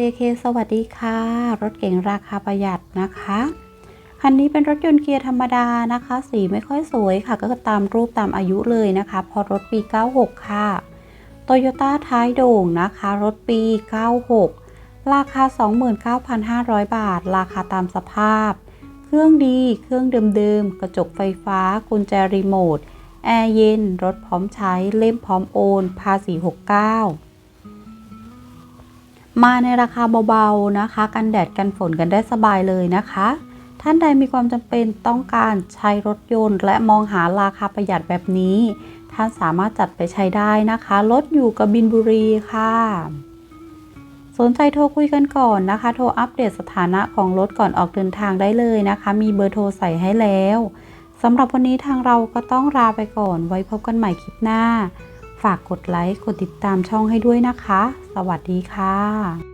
JK สวัสดีค่ะ รถเก๋งราคาประหยัดนะคะ คันนี้เป็นรถยนต์เกียร์ธรรมดานะคะ สีไม่ค่อยสวยค่ะ ก็ตามรูปตามอายุเลยนะคะ พอรถปี 96 ค่ะโตโยต้าท้ายโด่งนะคะ รถปี 96 ราคา 29,500 บาท ราคาตามสภาพ เครื่องดี เครื่องเดิมๆ กระจกไฟฟ้า กุญแจรีโมท แอร์เย็น รถพร้อมใช้ เล่มพร้อมโอน ภาษี 69 มาในราคาเบาๆนะคะ กันแดดกันฝนกันได้สบายเลยนะคะ ท่านใดมีความจำเป็นต้องการใช้รถยนต์ และมองหาราคาประหยัดแบบนี้ ท่านสามารถจัดไปใช้ได้นะคะรถอยู่กบินบุรีค่ะ สนใจโทรคุยกันก่อนนะคะ โทรอัปเดตสถานะของรถก่อนออกเดินทางได้เลยนะคะ มีเบอร์โทรใส่ให้แล้วสำหรับวันนี้ทางเราก็ต้องลาไปก่อนไว้พบกันใหม่คลิปหน้า ฝากกดไลค์ กดติดตามช่องให้ด้วยนะคะ สวัสดีค่ะ